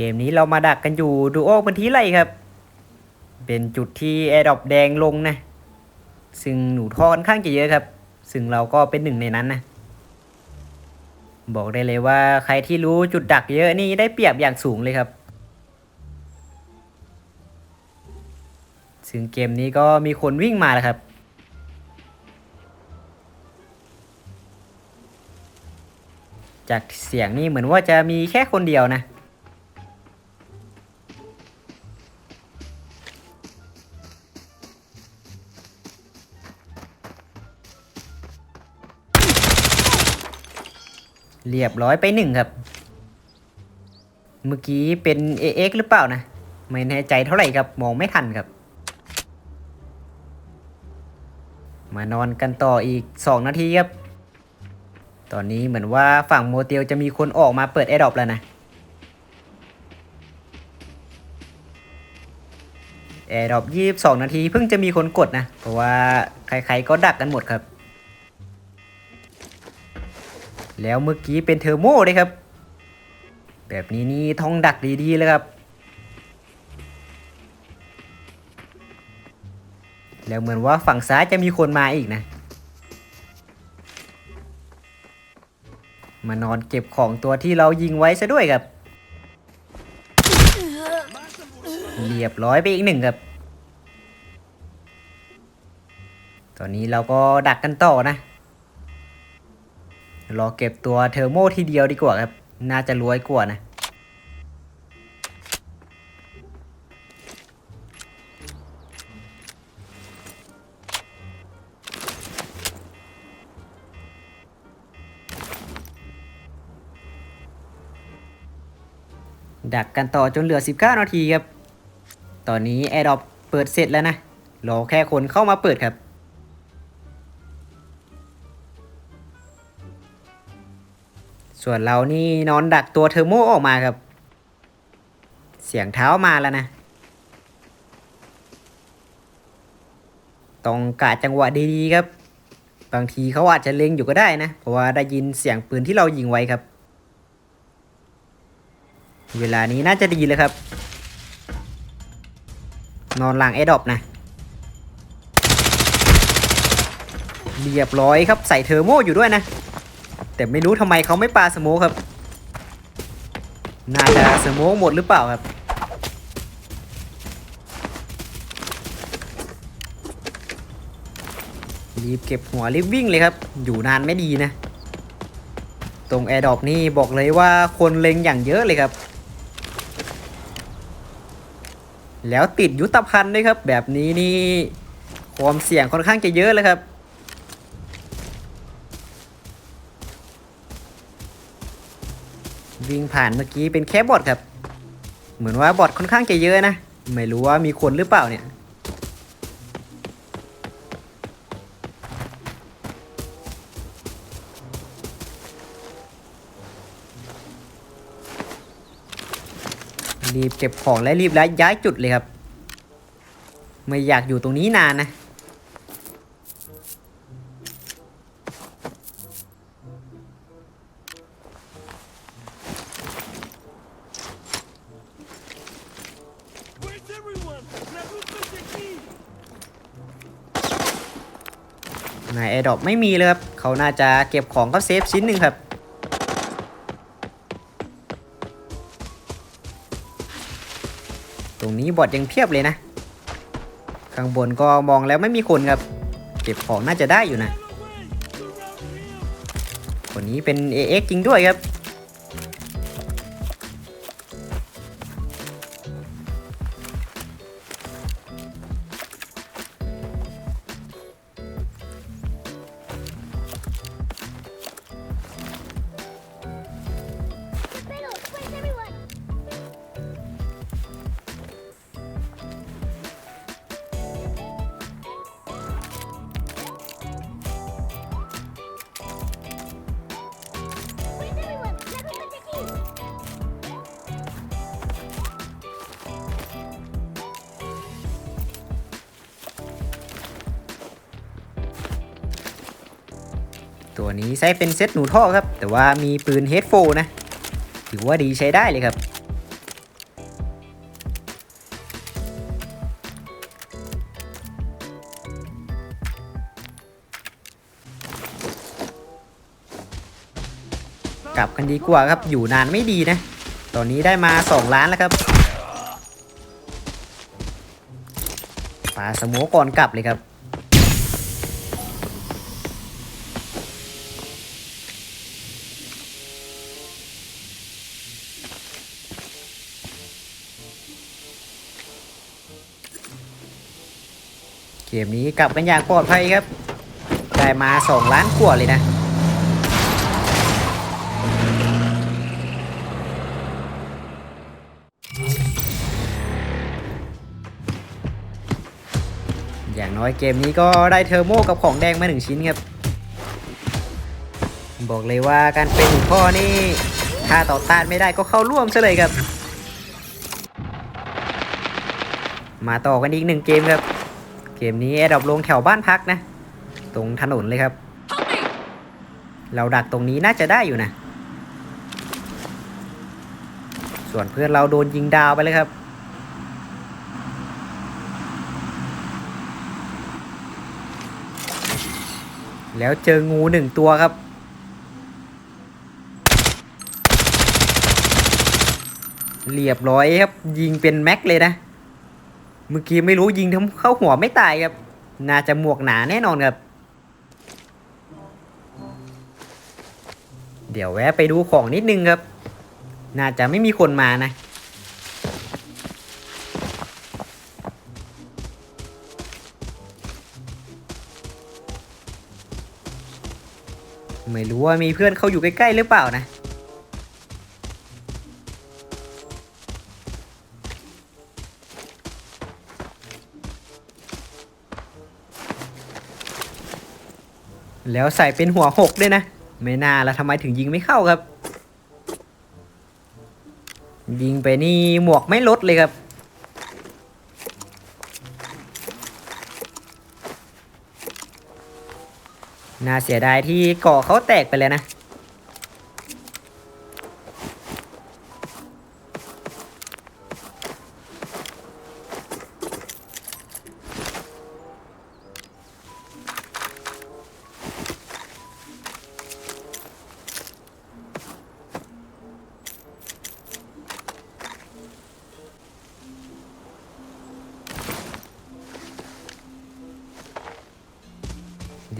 เกมนี้เรามาดักกันอยู่ดูโอพื้นที่ไรครับ เป็นจุดที่แอร์ดอปแดงลงนะ ซึ่งหนูทอค่อนข้างจะเยอะครับ ซึ่งเราก็เป็นหนึ่งในนั้นนะ บอกได้เลยว่าใครที่รู้จุดดักเยอะนี่ได้เปรียบอย่างสูงเลยครับ ซึ่งเกมนี้ก็มีคนวิ่งมาแล้วครับจากเสียงนี่เหมือนว่าจะมีแค่คนเดียวนะ เรียบร้อยไปหนึ่งครับ เมื่อกี้เป็น AX หรือเปล่านะ ไม่แน่ใจเท่าไหร่ครับ มองไม่ทันครับ มานอนกันต่ออีก 2 นาทีครับ ตอนนี้เหมือนว่าฝั่งโมเตลจะมีคนออกมาเปิดแอร์ดรอปแล้วนะแอร์ดรอป22นาทีเพิ่งจะมีคนกดนะ เพราะว่าใครๆก็ดักกันหมดครับ แล้วเมื่อกี้เป็นเทอร์โมเลยครับ แบบนี้นี่ท้องดักดีๆเลยครับ แล้วเหมือนว่าฝั่งซ้ายจะมีคนมาอีกนะ มานอนเก็บของตัวที่เรายิงไว้ซะด้วยครับ เรียบร้อยไปอีกหนึ่งครับ ตอนนี้เราก็ดักกันต่อนะ รอเก็บตัวเทอร์โมทีเดียวดีกว่าครับ น่าจะรวยกว่านะดักกันต่อจนเหลือ 19 นาทีครับ ตอนนี้แอร์ดอปเปิดเสร็จแล้วนะ รอแค่คนเข้ามาเปิดครับ ส่วนเรานี่นอนดักตัวเทอร์โมออกมาครับ เสียงเท้ามาแล้วนะ ต้องกะจังหวะดีๆครับ บางทีเขาอาจจะเล็งอยู่ก็ได้นะ เพราะว่าได้ยินเสียงปืนที่เรายิงไว้ครับ เวลานี้น่าจะดีเลยครับ นอนหลังแอดอปนะเรียบร้อยครับใส่เทอร์โมอยู่ด้วยนะ แต่ไม่รู้ทำไมเขาไม่ปาสโมกครับ น่าจะสโมกหมดหรือเปล่าครับ รีบเก็บหัวรีบวิ่งเลยครับ อยู่นานไม่ดีนะ ตรงแอร์ดอปนี่บอกเลยว่าคนเล็งอย่างเยอะเลยครับ แล้วติดยุทธภัณฑ์ด้วยครับ แบบนี้นี่ความเสี่ยงค่อนข้างจะเยอะเลยครับ วิ่งผ่านเมื่อกี้เป็นแค่บอทครับ เหมือนว่าบอทค่อนข้างจะเยอะนะ ไม่รู้ว่ามีคนหรือเปล่าเนี่ย รีบเก็บของและรีบและย้ายจุดเลยครับ ไม่อยากอยู่ตรงนี้นานนะ นายแอดอปไม่มีเลยครับ เขาน่าจะเก็บของก็เซฟชิ้นหนึ่งครับ ตรงนี้บอดยังเพียบเลยนะ ข้างบนก็มองแล้วไม่มีคนครับ เก็บของน่าจะได้อยู่นะ คนนี้เป็น AX จริงด้วยครับ วันนี้ใช้เป็นเซตหนูท่อครับ แต่ว่ามีปืนเฮดโฟนะ ถือว่าดีใช้ได้เลยครับ กลับกันดีกว่าครับ อยู่นานไม่ดีนะ ตอนนี้ได้มา 2 ล้านแล้วครับปาสโมก่อนกลับเลยครับ มนี้กลับกันอย่างปลอดภัยครับ ได้มา 2 ล้านกว่าเลยนะอย่างน้อยเกมนี้ก็ได้เทอร์โมกับของแดงมาหนึ่งชิ้นครับ บอกเลยว่าการเป็นหนึ่งพ่อนี่ ถ้าต่อต้านไม่ได้ก็เข้าร่วมซะเลยครับ มาต่อกันอีกหนึ่งเกมครับ เกมนี้แอดดอปลงแถวบ้านพักนะ ตรงถนนเลยครับ เราดักตรงนี้น่าจะได้อยู่นะ ส่วนเพื่อนเราโดนยิงดาวไปเลยครับแล้วเจองูหนึ่งตัวครับ เรียบร้อยครับ ยิงเป็นแม็กเลยนะ เมื่อกี้ไม่รู้ยิงทำเข้าหัวไม่ตายครับ น่าจะหมวกหนาแน่นอนครับ เดี๋ยวแวะไปดูของนิดนึงครับ น่าจะไม่มีคนมานะไม่รู้ว่ามีเพื่อนเขาอยู่ใกล้ๆหรือเปล่านะ แล้วใส่เป็นหัวหกด้วยนะ ไม่น่าละทำไมถึงยิงไม่เข้าครับ ยิงไปนี่หมวกไม่ลดเลยครับ น่าเสียดายที่เกาะเขาแตกไปเลยนะ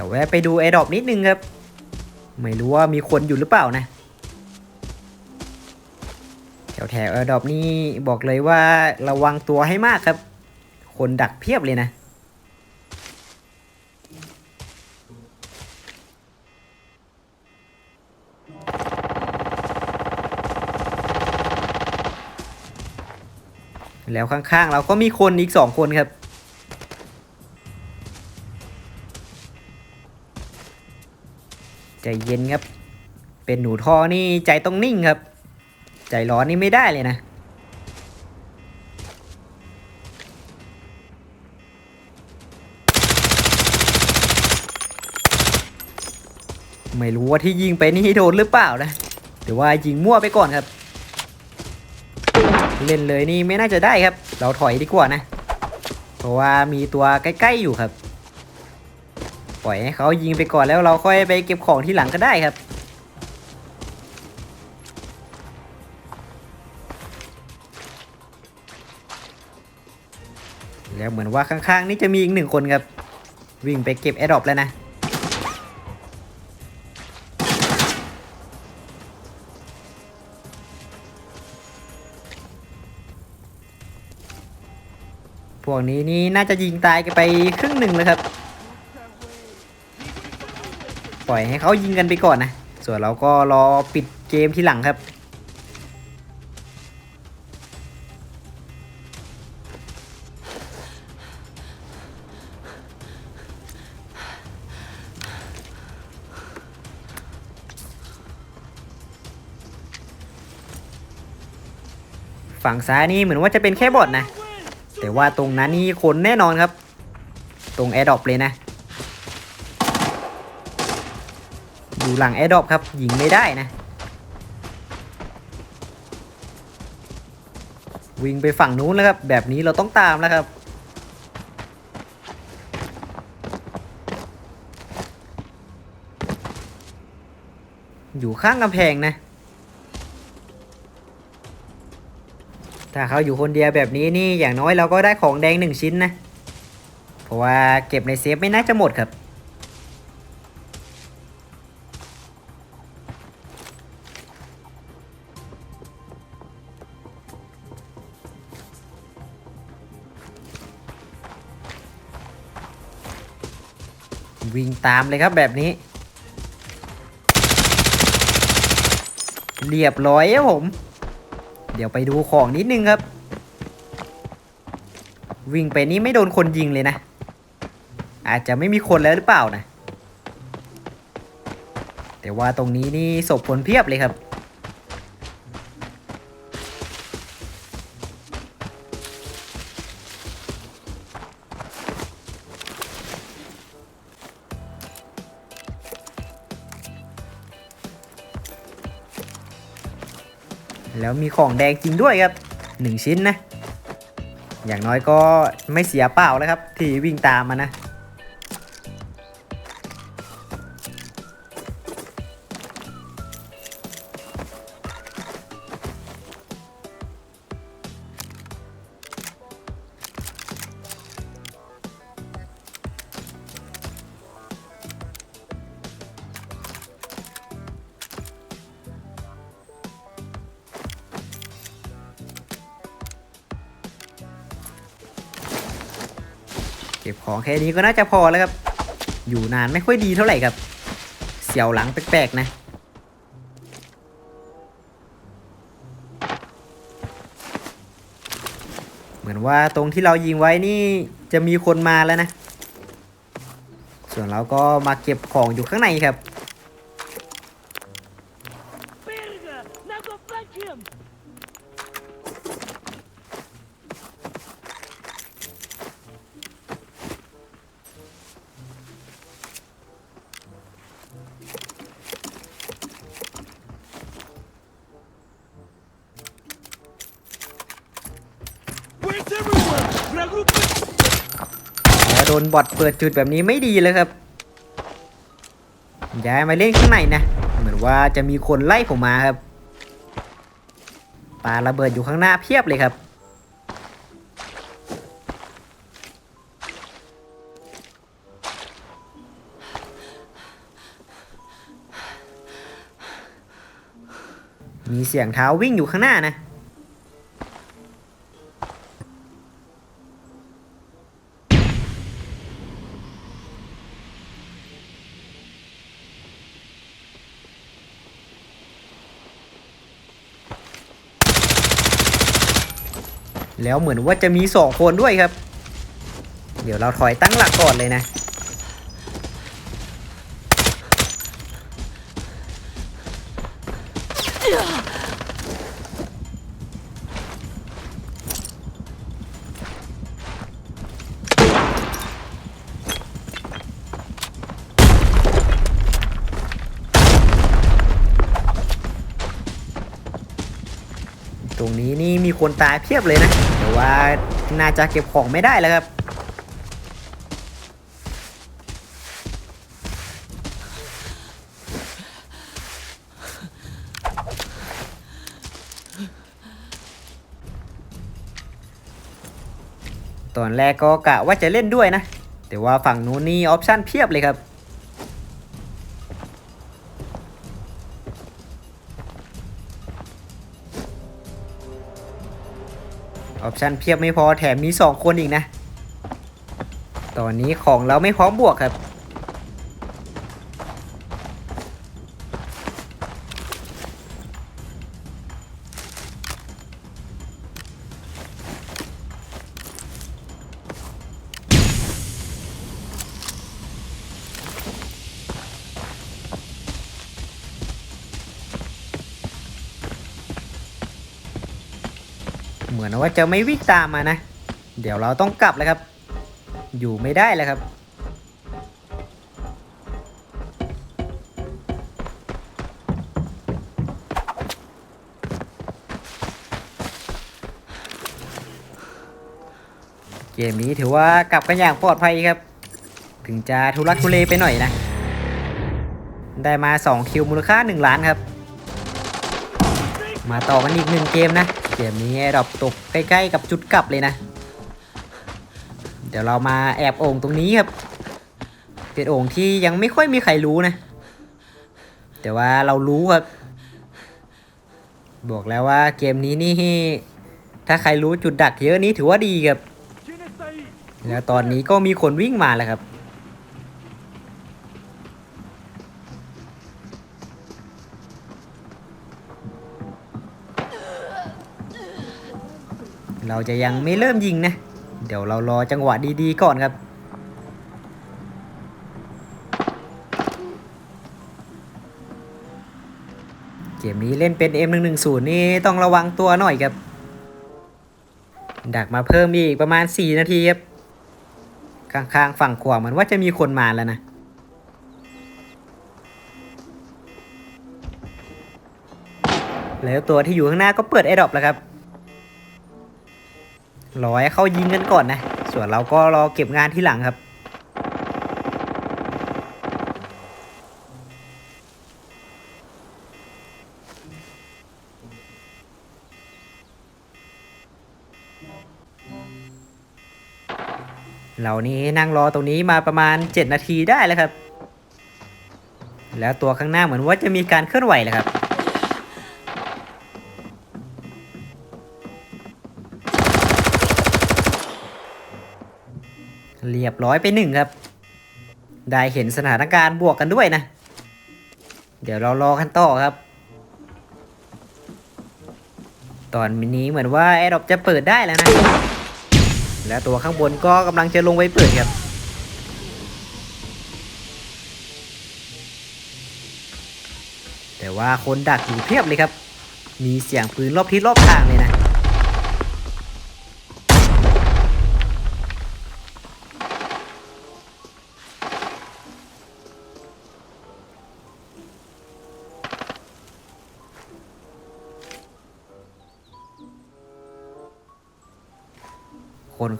ดี๋ยวแวะไปดูไอดอปนิดนึงครับ ไม่รู้ว่ามีคนอยู่หรือเปล่านะ แถวแถวไอดอปนี่บอกเลยว่าระวังตัวให้มากครับ คนดักเพียบเลยนะแล้วข้างๆ เราก็มีคนอีกสองคนครับ เย็นครับ เป็นหนูทอนี่ใจต้องนิ่งครับ ใจร้อนนี่ไม่ได้เลยนะไม่รู้ว่าที่ยิงไปนี่โดนหรือเปล่านะหรือว่ายิงมั่วไปก่อนครับ เล่นเลยนี่ไม่น่าจะได้ครับ เราถอยดีกว่านะ เพราะว่ามีตัวใกล้ ๆ อยู่ครับ ปล่อยให้เขายิงไปก่อนแล้วเราค่อยไปเก็บของที่หลังก็ได้ครับ แล้วเหมือนว่าข้างๆนี่จะมีอีกหนึ่งคนครับ วิ่งไปเก็บแอดดอปแล้วนะพวกนี้นี่น่าจะยิงตายกันไปครึ่งหนึ่งเลยครับ ปล่อยให้เขายิงกันไปก่อนนะ ส่วนเราก็รอปิดเกมที่หลังครับ ฝั่งซ้ายนี่เหมือนว่าจะเป็นแค่บอทนะ แต่ว่าตรงนั้นนี่คนแน่นอนครับ ตรงแอร์ดรอปเลยนะ อยู่หลังแอดดอปครับยิงไม่ได้นะ วิ่งไปฝั่งนู้นแล้วครับ แบบนี้เราต้องตามแล้วครับ อยู่ข้างกำแพงนะ ถ้าเขาอยู่คนเดียวแบบนี้นี่อย่างน้อยเราก็ได้ของแดงหนึ่งชิ้นนะ เพราะว่าเก็บในเซฟไม่น่าจะหมดครับ ตามเลยครับแบบนี้ เรียบร้อยครับผม เดี๋ยวไปดูของนิดนึงครับ วิ่งไปนี้ไม่โดนคนยิงเลยนะ อาจจะไม่มีคนแล้วหรือเปล่านะ แต่ว่าตรงนี้นี่ศพคนเพียบเลยครับ แล้วมีของแดงจริงด้วยครับหนึ่งชิ้นนะ อย่างน้อยก็ไม่เสียเปล่าแล้วครับ ที่วิ่งตามมานะ ก็บของแค่นี้ก็น่าจะพอแล้วครับ อยู่นานไม่ค่อยดีเท่าไหร่ครับ เสียวหลังแปลกๆนะ เหมือนว่าตรงที่เรายิงไว้นี่จะมีคนมาแล้วนะ ส่วนเราก็มาเก็บของอยู่ข้างในครับ แล้วโดเปิดจุดแบบนี้ไม่ดีเลยครับย้ายมาเล่นข้างในนะเหมือนว่าจะมีคนไล่ผมมาครับปาระเบิดอยู่ข้างหน้าเพียบเลยครับ มีเสียงเท้าวิ่งอยู่ข้างหน้านะ แล้วเหมือนว่าจะมีสองคนด้วยครับ เดี๋ยวเราถอยตั้งหลักก่อนเลยนะ คนตายเพียบเลยนะแต่ว่าน่าจะเก็บของไม่ได้แล้วครับตอนแรกก็กะว่าจะเล่นด้วยนะ แต่ว่าฝั่งนู้นนี่ออปชั่นเพียบเลยครับ ออปชันเพียบไม่พอแถมมี 2 คนอีกนะ ตอนนี้ของเราไม่พร้อมบวกครับ มือนว่าจะไม่วิ่งตามมานะ เดี๋ยวเราต้องกลับแล้วครับ อยู่ไม่ได้แล้วครับ เกมนี้ถือว่ากลับกันอย่างปลอดภัยครับ ถึงจะทุลักทุเลไปหน่อยนะ ได้มา 2 คิวมูลค่า 1 ล้านครับ มาต่อกันอีกหนึ่งเกมนะ เกมนี้แอร์ดอปตกใกล้ๆกับจุดกลับเลยนะ เดี๋ยวเรามาแอบโอ่งตรงนี้ครับ เป็นโอ่งที่ยังไม่ค่อยมีใครรู้นะ แต่ว่าเรารู้ครับ บอกแล้วว่าเกมนี้นี่ ถ้าใครรู้จุดดักเยอะนี้ถือว่าดีครับ แล้วตอนนี้ก็มีคนวิ่งมาแล้วครับ เราจะยังไม่เริ่มยิงนะ เดี๋ยวเรารอจังหวะดีๆก่อนครับ เกมนี้เล่นเป็น M110 นี่ต้องระวังตัวหน่อยครับ ดักมาเพิ่มอีกประมาณ 4 นาทีครับ ข้างๆฝั่งขวาเหมือนว่าจะมีคนมาแล้วนะแล้วตัวที่อยู่ข้างหน้าก็เปิดไอดอปแล้วครับ รอให้เขายิงกันก่อนนะ ส่วนเราก็รอเก็บงานที่หลังครับเรานี้นั่งรอตรงนี้มาประมาณ 7 นาทีได้แล้วครับ แล้วตัวข้างหน้าเหมือนว่าจะมีการเคลื่อนไหวเลยครับ เรียบร้อยไปหนึ่งครับ ได้เห็นสถานการณ์บวกกันด้วยนะ เดี๋ยวเรารอกันต่อครับ ตอนนี้เหมือนว่าแอร์ดอปจะเปิดได้แล้วนะ และตัวข้างบนก็กำลังจะลงไปเปิดครับแต่ว่าคนดักอยู่เพียบเลยครับ มีเสียงปืนรอบทิศรอบทางเลย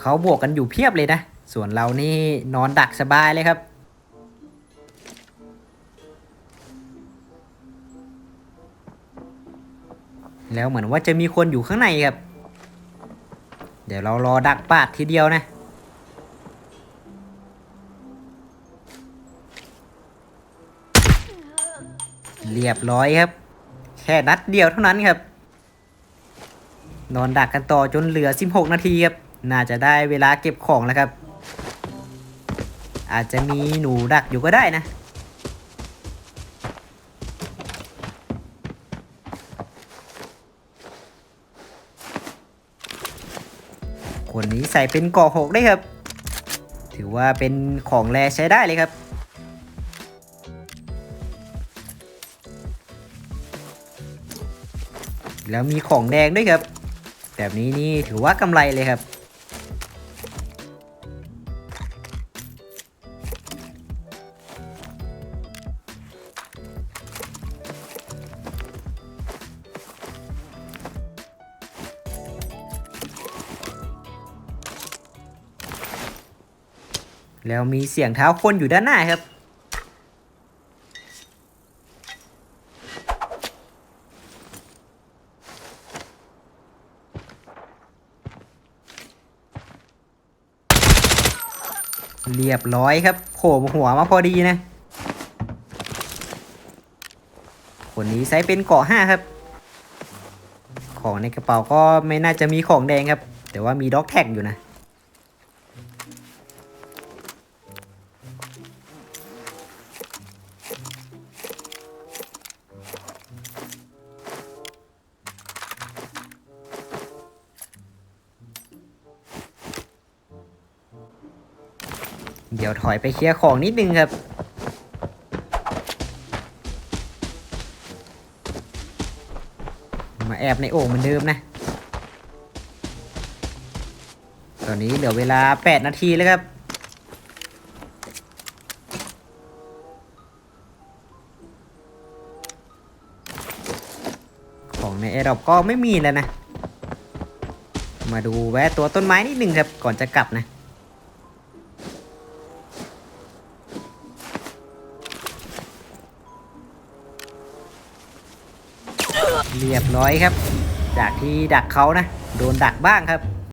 เขาบวกกันอยู่เพียบเลยนะ ส่วนเรานี่นอนดักสบายเลยครับ แล้วเหมือนว่าจะมีคนอยู่ข้างในครับ เดี๋ยวเรารอดักปาดทีเดียวนะเรียบร้อยครับ แค่นัดเดียวเท่านั้นครับ นอนดักกันต่อจนเหลือ 16 นาทีครับ น่าจะได้เวลาเก็บของแล้วครับ อาจจะมีหนูดักอยู่ก็ได้นะ คนนี้ใส่เป็นก่อหกได้ครับ ถือว่าเป็นของแรใช้ได้เลยครับแล้วมีของแดงด้วยครับ แบบนี้นี่ถือว่ากำไรเลยครับ แล้วมีเสียงเท้าคนอยู่ด้านหน้าครับ เรียบร้อยครับโผล่หัวมาพอดีนะ คนนี้ใช้เป็นเกาะห้าครับ ของในกระเป๋าก็ไม่น่าจะมีของแดงครับ แต่ว่ามีด็อกแท็กอยู่นะ อยไปเคลียร์ของนิดนึงครับ มาแอบในโอ่งเหมือนเดิมนะ ตอนนี้เหลือเวลา 8 นาทีแล้วครับของในแอร์ดรอปก็ไม่มีแล้วนะ มาดูแวะตัวต้นไม้นิดนึงครับ ก่อนจะกลับนะ รียบร้อยครับ จากที่ดักเขานะ โดนดักบ้างครับ